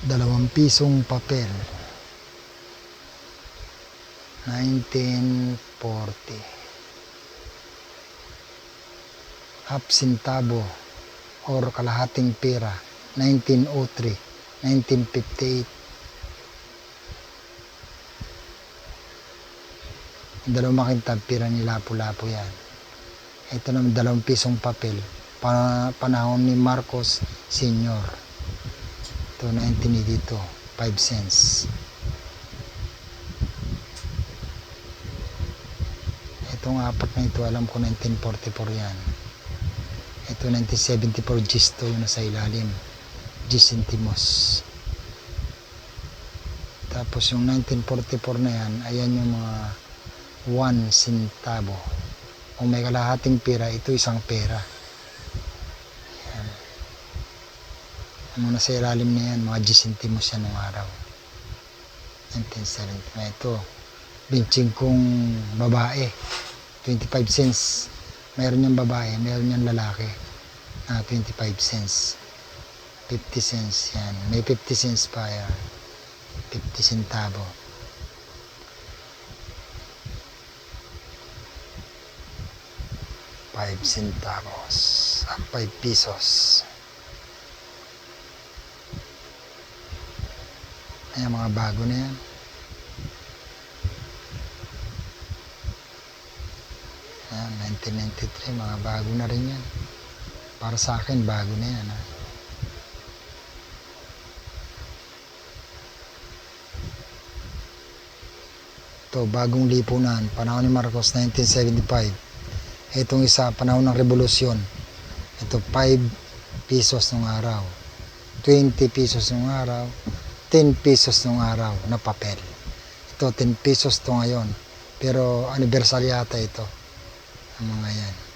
dalawang pisong papel. 1940. Half centavo or kalahating pera. 1903, 1958. Yung dalawang makintab, pira ni Lapu-Lapu yan. Ito naman dalawang pisong papel. Pa- panahon ni Marcos Senior. Ito 1982, 5 cents. Itong apat na ito, alam ko 1944 yan. Ito 1974 Gisto yung nasa ilalim. Gicentimos. Tapos yung 1944 na yan, ayan yung mga 1 centavo. Kung may kalahating pera, ito isang pera. Ang mga nasa ilalim na yan, mga gicentimos yan nung araw. 1970. Na ito, benching kong babae. 25 cents. Mayroon niyang babae, mayroon niyang lalaki. Na 25 cents. 50 cents yan. May 50 cents pa yan. 50 centavo. Five centavos. Ah, Five pesos. Ayan, mga bago na yan. Ayan, 1993, mga bago na rin yan. Para sa akin, bago na yan. Ha? Ito, bagong lipunan, panahon ni Marcos, 1975. Itong isa, panahon ng revolusyon. Ito, 5 pesos nung araw. 20 pesos nung araw. 10 pesos nung araw na papel. Ito, 10 pesos to ngayon. Pero anniversary yata ito. Ang mga yan.